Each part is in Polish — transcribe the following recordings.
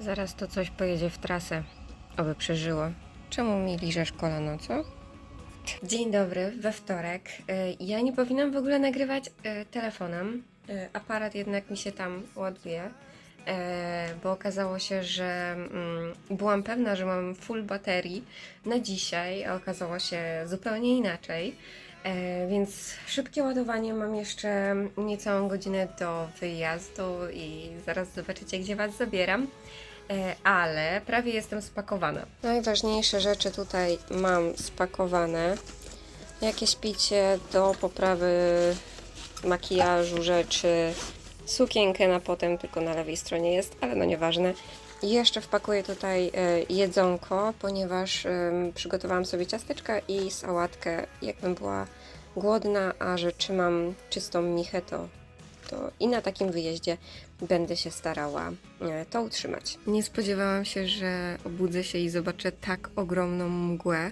Zaraz to coś pojedzie w trasę. Oby przeżyło. Czemu mi liżesz kolano, co? Dzień dobry, we wtorek. Y, Ja nie powinnam w ogóle nagrywać y, telefonem. Y, Aparat jednak mi się tam ładuje, bo okazało się, że mm, byłam pewna, że mam full baterii na dzisiaj, a okazało się zupełnie inaczej. E, Więc szybkie ładowanie, mam jeszcze niecałą godzinę do wyjazdu i zaraz zobaczycie, gdzie Was zabieram. E, Ale prawie jestem spakowana. Najważniejsze rzeczy tutaj mam spakowane. Jakieś picie do poprawy makijażu, rzeczy, sukienkę na potem, tylko na lewej stronie jest, ale no nieważne. Jeszcze wpakuję tutaj e, jedzonko, ponieważ przygotowałam sobie ciasteczka i sałatkę, jakbym była głodna, a że trzymam czystą michę, to, to i na takim wyjeździe będę się starała e, to utrzymać. Nie spodziewałam się, że obudzę się i zobaczę tak ogromną mgłę.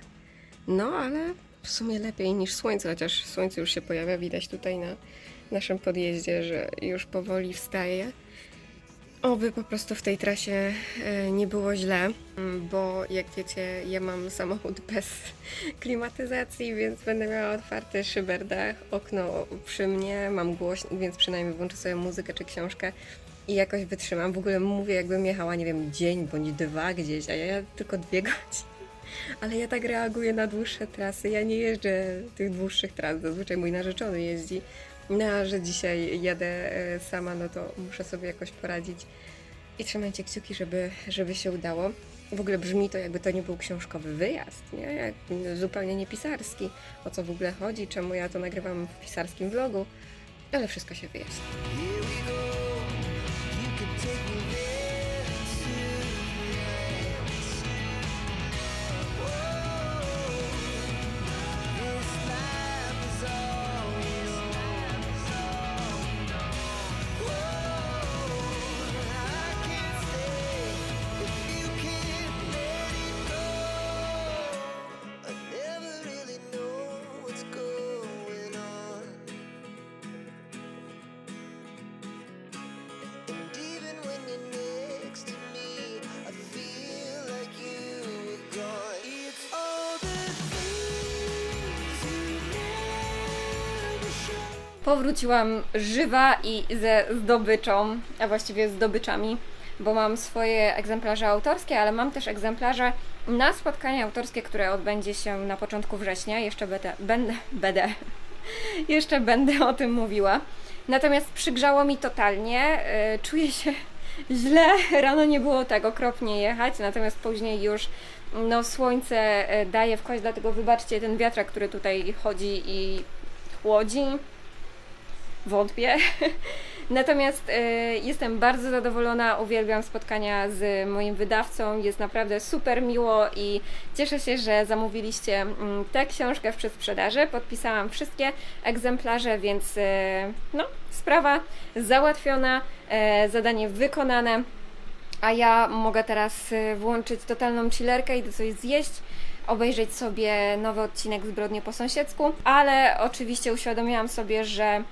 No, ale w sumie lepiej niż słońce, chociaż słońce już się pojawia, widać tutaj na naszym podjeździe, że już powoli wstaje. Oby po prostu w tej trasie e, nie było źle, mm, bo jak wiecie, ja mam samochód bez klimatyzacji, więc będę miała otwarty szyberdach, okno przy mnie, mam głośnik, więc przynajmniej włączę sobie muzykę czy książkę i jakoś wytrzymam. W ogóle mówię, jakbym jechała, nie wiem, dzień bądź dwa gdzieś, a ja tylko dwie godziny. Ale ja tak reaguję na dłuższe trasy. Ja nie jeżdżę tych dłuższych tras. Zazwyczaj mój narzeczony jeździ. No, a że dzisiaj jadę e, sama, no to muszę sobie jakoś poradzić. I trzymajcie kciuki, żeby, żeby się udało. W ogóle brzmi to, jakby to nie był książkowy wyjazd, nie? Jak, zupełnie nie pisarski. O co w ogóle chodzi, czemu ja to nagrywam w pisarskim vlogu. Ale wszystko się wyjaśni. Powróciłam żywa i ze zdobyczą, a właściwie zdobyczami, bo mam swoje egzemplarze autorskie, ale mam też egzemplarze na spotkanie autorskie, które odbędzie się na początku września. Jeszcze będę, będę, będę, jeszcze będę o tym mówiła. Natomiast przygrzało mi totalnie, yy, czuję się źle, rano nie było tak okropnie jechać, natomiast później już no, słońce yy, daje w kość, dlatego wybaczcie ten wiatrak, który tutaj chodzi i chłodzi wątpię. Natomiast y, jestem bardzo zadowolona, uwielbiam spotkania z moim wydawcą, jest naprawdę super miło i cieszę się, że zamówiliście mm, tę książkę w przedsprzedaży. Podpisałam wszystkie egzemplarze, więc y, no, sprawa załatwiona, e, zadanie wykonane. A ja mogę teraz y, włączyć totalną chillerkę i do coś zjeść, obejrzeć sobie nowy odcinek Zbrodnie po sąsiedzku, ale oczywiście uświadomiłam sobie, że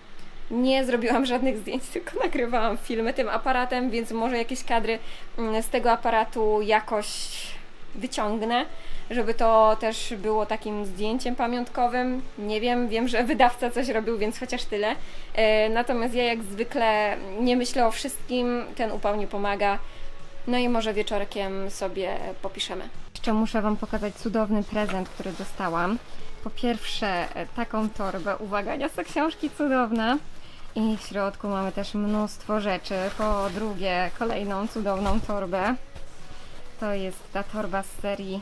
nie zrobiłam żadnych zdjęć, tylko nagrywałam filmy tym aparatem, więc może jakieś kadry mm, z tego aparatu jakoś wyciągnę, żeby to też było takim zdjęciem pamiątkowym. Nie wiem, wiem, że wydawca coś robił, więc chociaż tyle. E, Natomiast ja jak zwykle nie myślę o wszystkim, ten upał nie pomaga. No i może wieczorkiem sobie popiszemy. Jeszcze muszę Wam pokazać cudowny prezent, który dostałam. Po pierwsze, e, taką torbę. Uwaga, niosę książki cudowne. I w środku mamy też mnóstwo rzeczy. Po drugie, kolejną cudowną torbę. To jest ta torba z serii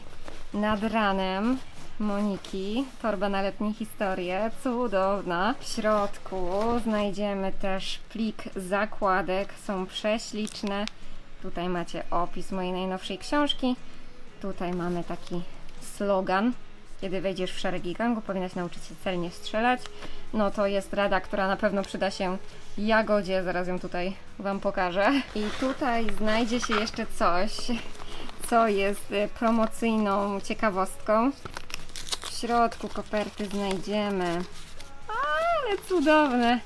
Nad ranem Moniki. Torba na letnie historie. Cudowna. W środku znajdziemy też plik zakładek. Są prześliczne. Tutaj macie opis mojej najnowszej książki. Tutaj mamy taki slogan. Kiedy wejdziesz w szeregi gangu, powinnaś nauczyć się celnie strzelać. No to jest rada, która na pewno przyda się Jagodzie. Zaraz ją tutaj Wam pokażę. I tutaj znajdzie się jeszcze coś, co jest e, promocyjną ciekawostką. W środku koperty znajdziemy. Ale cudowne!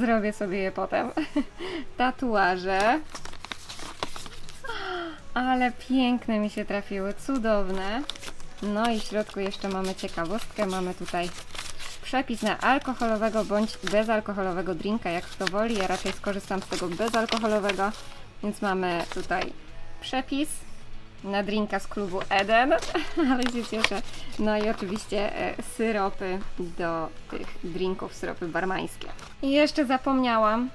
Zrobię sobie je potem. Tatuaże. Ale piękne mi się trafiły, cudowne. No i w środku jeszcze mamy ciekawostkę. Mamy tutaj przepis na alkoholowego bądź bezalkoholowego drinka, jak kto woli. Ja raczej skorzystam z tego bezalkoholowego, więc mamy tutaj przepis na drinka z klubu Eden, ale się cieszę. No i oczywiście e, syropy do tych drinków, syropy barmańskie. I jeszcze zapomniałam,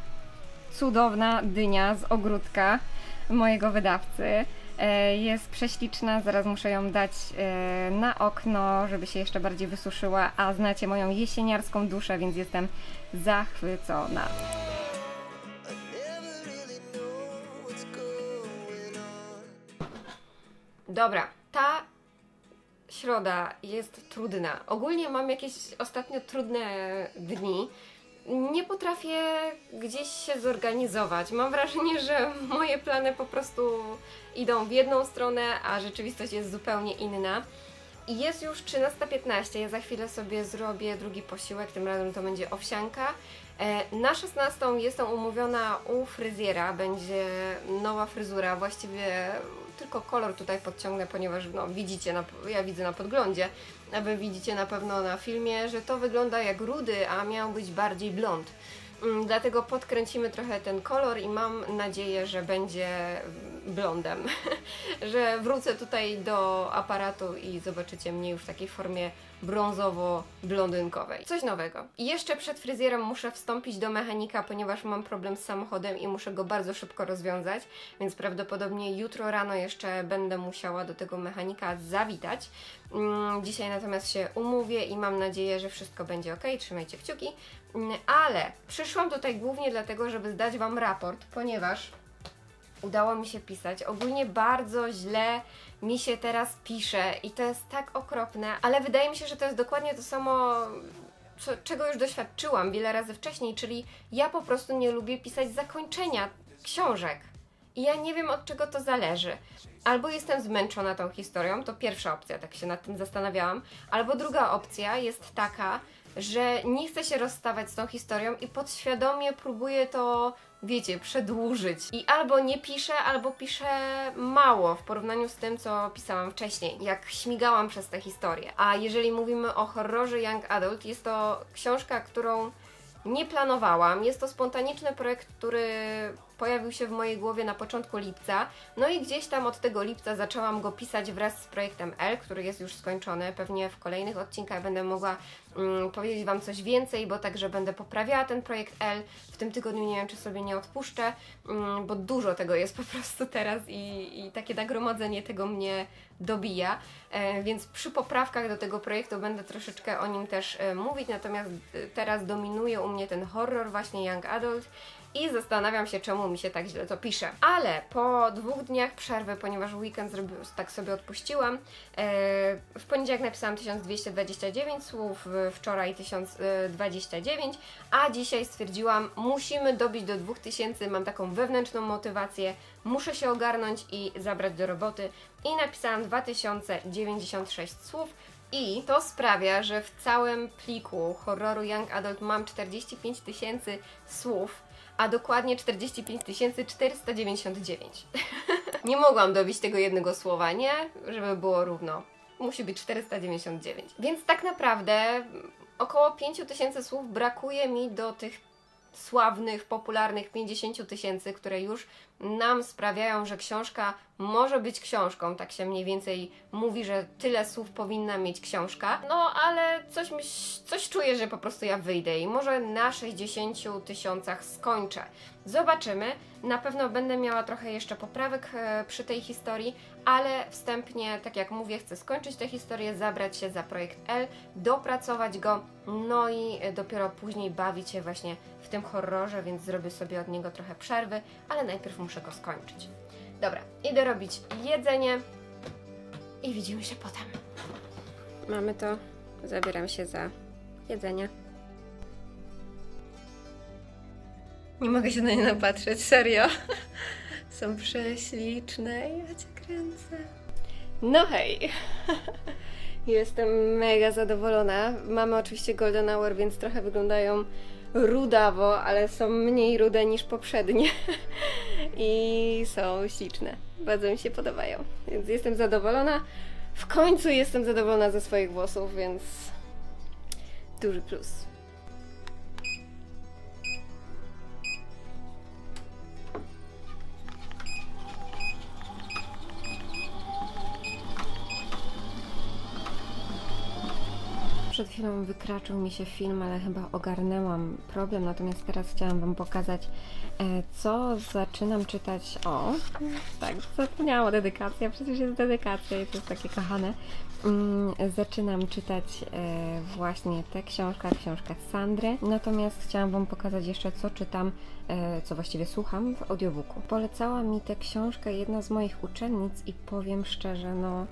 cudowna dynia z ogródka mojego wydawcy. E, Jest prześliczna, zaraz muszę ją dać e, na okno, żeby się jeszcze bardziej wysuszyła, a znacie moją jesieniarską duszę, więc jestem zachwycona. Dobra, ta środa jest trudna. Ogólnie mam jakieś ostatnio trudne dni. Nie potrafię gdzieś się zorganizować. Mam wrażenie, że moje plany po prostu idą w jedną stronę, a rzeczywistość jest zupełnie inna. I jest już 13.15. Ja za chwilę sobie zrobię drugi posiłek, tym razem to będzie owsianka. E, Na 16 jestem umówiona u fryzjera, będzie nowa fryzura, właściwie tylko kolor tutaj podciągnę, ponieważ no, widzicie, na, ja widzę na podglądzie, a wy widzicie na pewno na filmie, że to wygląda jak rudy, a miał być bardziej blond. Mm, Dlatego podkręcimy trochę ten kolor i mam nadzieję, że będzie blondem. że wrócę tutaj do aparatu i zobaczycie mnie już w takiej formie brązowo-blondynkowej. Coś nowego. I jeszcze przed fryzjerem muszę wstąpić do mechanika, ponieważ mam problem z samochodem i muszę go bardzo szybko rozwiązać, więc prawdopodobnie jutro rano jeszcze będę musiała do tego mechanika zawitać. Mm, Dzisiaj natomiast się umówię i mam nadzieję, że wszystko będzie ok. Trzymajcie kciuki. Mm, Ale przyszłam tutaj głównie dlatego, żeby zdać Wam raport, ponieważ udało mi się pisać. Ogólnie bardzo źle mi się teraz pisze i to jest tak okropne, ale wydaje mi się, że to jest dokładnie to samo, co, czego już doświadczyłam wiele razy wcześniej, czyli ja po prostu nie lubię pisać zakończenia książek. I ja nie wiem od czego to zależy. Albo jestem zmęczona tą historią, to pierwsza opcja, tak się nad tym zastanawiałam, albo druga opcja jest taka, że nie chcę się rozstawać z tą historią i podświadomie próbuję to, wiecie, przedłużyć. I albo nie piszę, albo piszę mało w porównaniu z tym, co pisałam wcześniej, jak śmigałam przez tę historię. A jeżeli mówimy o horrorze Young Adult, jest to książka, którą nie planowałam. Jest to spontaniczny projekt, który pojawił się w mojej głowie na początku lipca. No i gdzieś tam od tego lipca zaczęłam go pisać wraz z projektem L, który jest już skończony. Pewnie w kolejnych odcinkach będę mogła mm, powiedzieć Wam coś więcej, bo także będę poprawiała ten projekt L. W tym tygodniu nie wiem, czy sobie nie odpuszczę, mm, bo dużo tego jest po prostu teraz i, i takie nagromadzenie tego mnie dobija. E, więc przy poprawkach do tego projektu będę troszeczkę o nim też e, mówić, natomiast e, teraz dominuje u mnie ten horror, właśnie Young Adult. I zastanawiam się, czemu mi się tak źle to pisze. Ale po dwóch dniach przerwy, ponieważ weekend zrobił, tak sobie odpuściłam, e, w poniedziałek napisałam 1229 słów, wczoraj 1029, a dzisiaj stwierdziłam, musimy dobić do 2000, mam taką wewnętrzną motywację, muszę się ogarnąć i zabrać do roboty. I napisałam 2096 słów. I to sprawia, że w całym pliku horroru Young Adult mam 45 tysięcy słów, a dokładnie 45 499. nie mogłam dobić tego jednego słowa, nie? Żeby było równo. Musi być 499. Więc tak naprawdę około 5 tysięcy słów brakuje mi do tych sławnych, popularnych 50 tysięcy, które już nam sprawiają, że książka może być książką. Tak się mniej więcej mówi, że tyle słów powinna mieć książka. No ale coś, coś czuję, że po prostu ja wyjdę i może na 60 tysiącach skończę. Zobaczymy. Na pewno będę miała trochę jeszcze poprawek e, przy tej historii, ale wstępnie, tak jak mówię, chcę skończyć tę historię, zabrać się za projekt L, dopracować go, no i e, dopiero później bawić się właśnie w tym horrorze, więc zrobię sobie od niego trochę przerwy, ale najpierw muszę go skończyć. Dobra, idę robić jedzenie i widzimy się potem. Mamy to, zabieram się za jedzenie. Nie mogę się na nie napatrzeć, serio. Są prześliczne, ja cię kręcę. No hej! Jestem mega zadowolona. Mamy oczywiście Golden Hour, więc trochę wyglądają rudawo, ale są mniej rude niż poprzednie. I są śliczne. Bardzo mi się podobają. Więc jestem zadowolona. W końcu jestem zadowolona ze swoich włosów, więc duży plus. Chwilą wykraczył mi się film, ale chyba ogarnęłam problem, natomiast teraz chciałam Wam pokazać, e, co zaczynam czytać. O, tak, zapomniałam o dedykacji, a przecież jest dedykacja i to jest takie kochane. Mm, Zaczynam czytać e, właśnie tę książkę, książkę Sandry, natomiast chciałam Wam pokazać jeszcze, co czytam, e, co właściwie słucham w audiobooku. Polecała mi tę książkę jedna z moich uczennic i powiem szczerze, no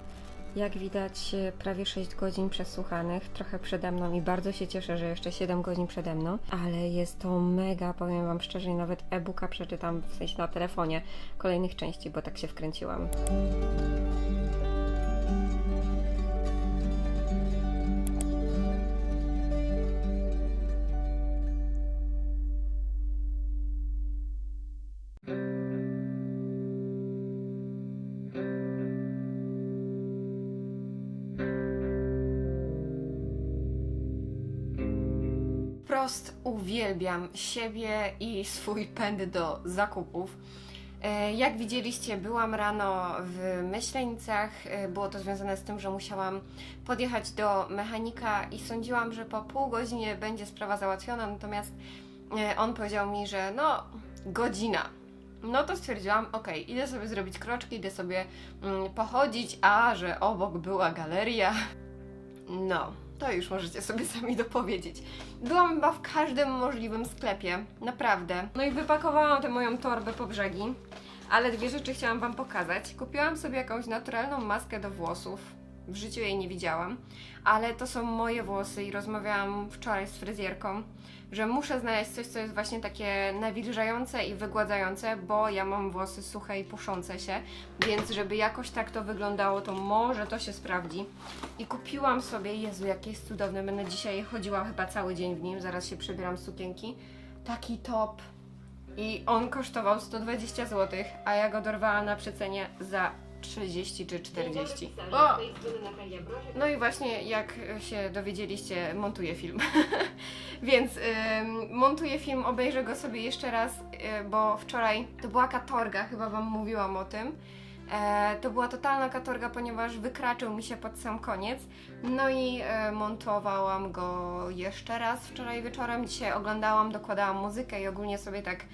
jak widać, e, prawie 6 godzin przesłuchanych, trochę przede mną i bardzo się cieszę, że jeszcze 7 godzin przede mną, ale jest to mega, powiem Wam szczerze, nawet e-booka przeczytam w sensie na telefonie kolejnych części, bo tak się wkręciłam. Wprost uwielbiam siebie i swój pęd do zakupów. E, Jak widzieliście, byłam rano w Myślenicach. E, Było to związane z tym, że musiałam podjechać do mechanika i sądziłam, że po pół godzinie będzie sprawa załatwiona, natomiast e, on powiedział mi, że no, godzina. No to stwierdziłam, ok, idę sobie zrobić kroczki, idę sobie mm, pochodzić, a że obok była galeria. No, to już możecie sobie sami dopowiedzieć. Byłam chyba w każdym możliwym sklepie, naprawdę. No i wypakowałam tę moją torbę po brzegi, ale dwie rzeczy chciałam Wam pokazać. Kupiłam sobie jakąś naturalną maskę do włosów. W życiu jej nie widziałam, ale to są moje włosy i rozmawiałam wczoraj z fryzjerką, że muszę znaleźć coś, co jest właśnie takie nawilżające i wygładzające, bo ja mam włosy suche i puszące się, więc żeby jakoś tak to wyglądało, to może to się sprawdzi. I kupiłam sobie, Jezu, jakie jest cudowne, będę dzisiaj chodziła chyba cały dzień w nim, zaraz się przebieram z sukienki. Taki top. I on kosztował 120 zł, a ja go dorwałam na przecenie za 30 czy 40. O! No i właśnie jak się dowiedzieliście, montuję film. Więc ym, montuję film, obejrzę go sobie jeszcze raz, y, bo wczoraj to była katorga, chyba Wam mówiłam o tym. E, to była totalna katorga, ponieważ wykraczył mi się pod sam koniec. No i e, montowałam go jeszcze raz wczoraj wieczorem. Dzisiaj oglądałam, dokładałam muzykę i ogólnie sobie tak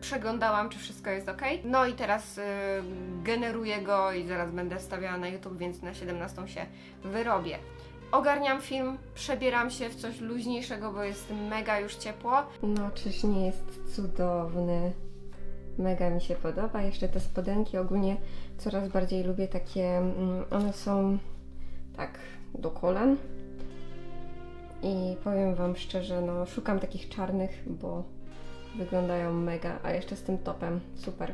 przeglądałam, czy wszystko jest ok. No i teraz y, generuję go i zaraz będę wstawiała na YouTube, więc na 17 się wyrobię. Ogarniam film, przebieram się w coś luźniejszego, bo jest mega już ciepło. No, czyż nie jest cudowny? Mega mi się podoba. Jeszcze te spodenki ogólnie coraz bardziej lubię takie. mm, One są tak do kolan. I powiem Wam szczerze, no szukam takich czarnych, bo wyglądają mega, a jeszcze z tym topem. Super.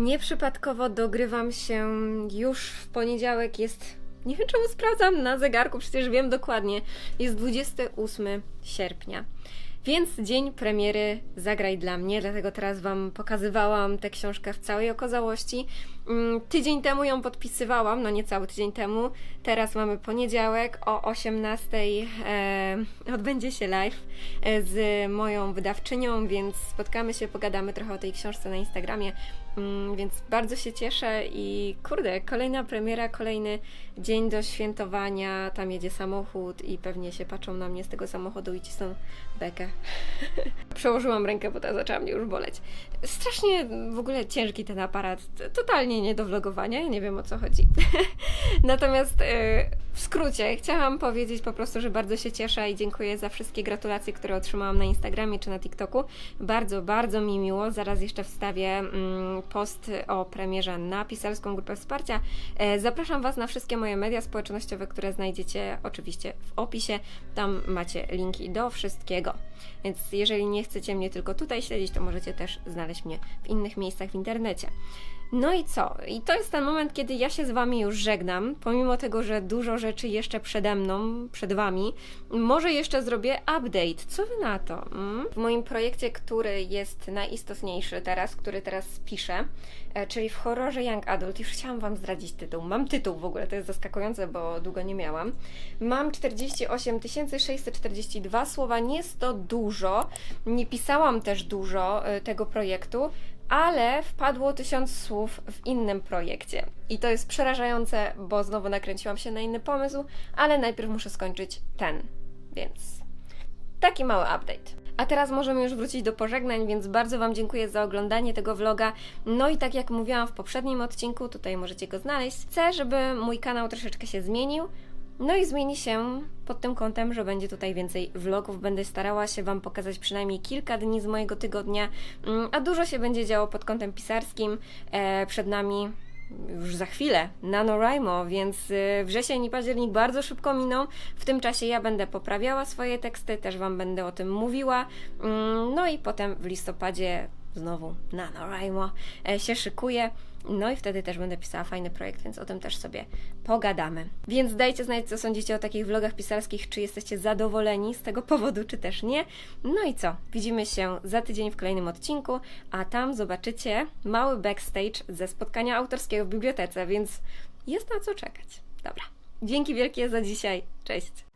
Nieprzypadkowo dogrywam się już w poniedziałek. Jest. Nie wiem czemu sprawdzam na zegarku, przecież wiem dokładnie. Jest 28 sierpnia. Więc dzień premiery Zagraj dla mnie, dlatego teraz Wam pokazywałam tę książkę w całej okazałości. Mm, Tydzień temu ją podpisywałam, no niecały tydzień temu. Teraz mamy poniedziałek o 18 e, odbędzie się live e, z moją wydawczynią, więc spotkamy się, pogadamy trochę o tej książce na Instagramie. Mm, Więc bardzo się cieszę i kurde, kolejna premiera, kolejny dzień do świętowania. Tam jedzie samochód i pewnie się patrzą na mnie z tego samochodu i cisną bekę. Przełożyłam rękę, bo ta zaczęła mnie już boleć. Strasznie w ogóle ciężki ten aparat. Totalnie uzasadnienie do vlogowania, ja nie wiem o co chodzi. Natomiast e, w skrócie chciałam powiedzieć po prostu, że bardzo się cieszę i dziękuję za wszystkie gratulacje, które otrzymałam na Instagramie czy na TikToku. Bardzo, bardzo mi miło. Zaraz jeszcze wstawię mm, post o premierze na pisarską grupę wsparcia. E, Zapraszam Was na wszystkie moje media społecznościowe, które znajdziecie oczywiście w opisie. Tam macie linki do wszystkiego. Więc jeżeli nie chcecie mnie tylko tutaj śledzić, to możecie też znaleźć mnie w innych miejscach w internecie. No i co? I to jest ten moment, kiedy ja się z Wami już żegnam, pomimo tego, że dużo rzeczy jeszcze przede mną, przed Wami. Może jeszcze zrobię update. Co Wy na to? Mm? W moim projekcie, który jest najistotniejszy teraz, który teraz piszę, e, czyli w horrorze Young Adult, już chciałam Wam zdradzić tytuł. Mam tytuł w ogóle, to jest zaskakujące, bo długo nie miałam. Mam 48 642 słowa, nie jest to dużo. Nie pisałam też dużo e, tego projektu, ale wpadło tysiąc słów w innym projekcie. I to jest przerażające, bo znowu nakręciłam się na inny pomysł, ale najpierw muszę skończyć ten. Więc taki mały update. A teraz możemy już wrócić do pożegnań, więc bardzo Wam dziękuję za oglądanie tego vloga. No i tak jak mówiłam w poprzednim odcinku, tutaj możecie go znaleźć. Chcę, żeby mój kanał troszeczkę się zmienił. No i zmieni się pod tym kątem, że będzie tutaj więcej vlogów. Będę starała się Wam pokazać przynajmniej kilka dni z mojego tygodnia, Mm, a dużo się będzie działo pod kątem pisarskim. E, przed nami już za chwilę NaNoWriMo, więc y, wrzesień i październik bardzo szybko miną. W tym czasie ja będę poprawiała swoje teksty, też Wam będę o tym mówiła. Mm, No i potem w listopadzie znowu NaNoWriMo e, się szykuje. No i wtedy też będę pisała fajny projekt, więc o tym też sobie pogadamy. Więc dajcie znać, co sądzicie o takich vlogach pisarskich, czy jesteście zadowoleni z tego powodu, czy też nie. No i co? Widzimy się za tydzień w kolejnym odcinku, a tam zobaczycie mały backstage ze spotkania autorskiego w bibliotece, więc jest na co czekać. Dobra. Dzięki wielkie za dzisiaj. Cześć.